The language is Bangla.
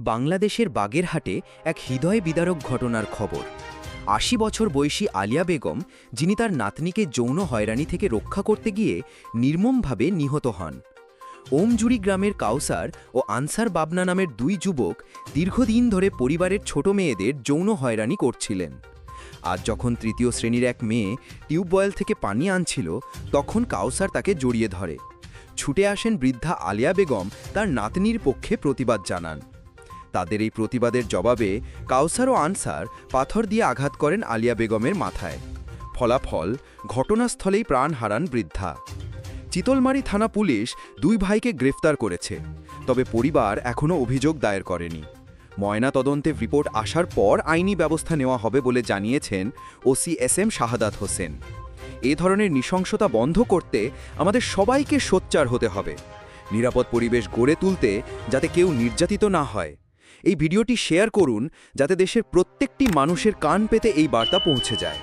বাংলাদেশের বাগেরহাটে এক হৃদয় বিদারক ঘটনার খবর। আশি বছর বয়সী আলিয়া বেগম, যিনি তার নাতনিকে যৌন হয়রানি থেকে রক্ষা করতে গিয়ে নির্মমভাবে নিহত হন। ওমজুরি গ্রামের কাউসার ও আনসার বাবনা নামের দুই যুবক দীর্ঘদিন ধরে পরিবারের ছোট মেয়েদের যৌন হয়রানি করছিলেন। আজ যখন তৃতীয় শ্রেণির এক মেয়ে টিউবওয়েল থেকে পানি আনছিল, তখন কাউসার তাকে জড়িয়ে ধরে। ছুটে আসেন বৃদ্ধা আলিয়া বেগম তার নাতনির পক্ষে প্রতিবাদ জানান। তাদের এই প্রতিবাদের জবাবে কাউসার ও আনসার পাথর দিয়ে আঘাত করেন আলিয়া বেগমের মাথায়। ফলাফল, ঘটনাস্থলেই প্রাণ হারান বৃদ্ধা। চিতলমারি থানা পুলিশ দুই ভাইকে গ্রেফতার করেছে, তবে পরিবার এখনও অভিযোগ দায়ের করেনি। ময়না তদন্তে রিপোর্ট আসার পর আইনি ব্যবস্থা নেওয়া হবে বলে জানিয়েছেন OC S M Shahadat Hossain. এ ধরনের নৃশংসতা বন্ধ করতে আমাদের সবাইকে সোচ্চার হতে হবে। নিরাপদ পরিবেশ গড়ে তুলতে যাতে কেউ নির্যাতিত না হয়। এই ভিডিওটি শেয়ার করুন যাতে দেশের প্রত্যেকটি মানুষের কান পেতে এই বার্তা পৌঁছে যায়।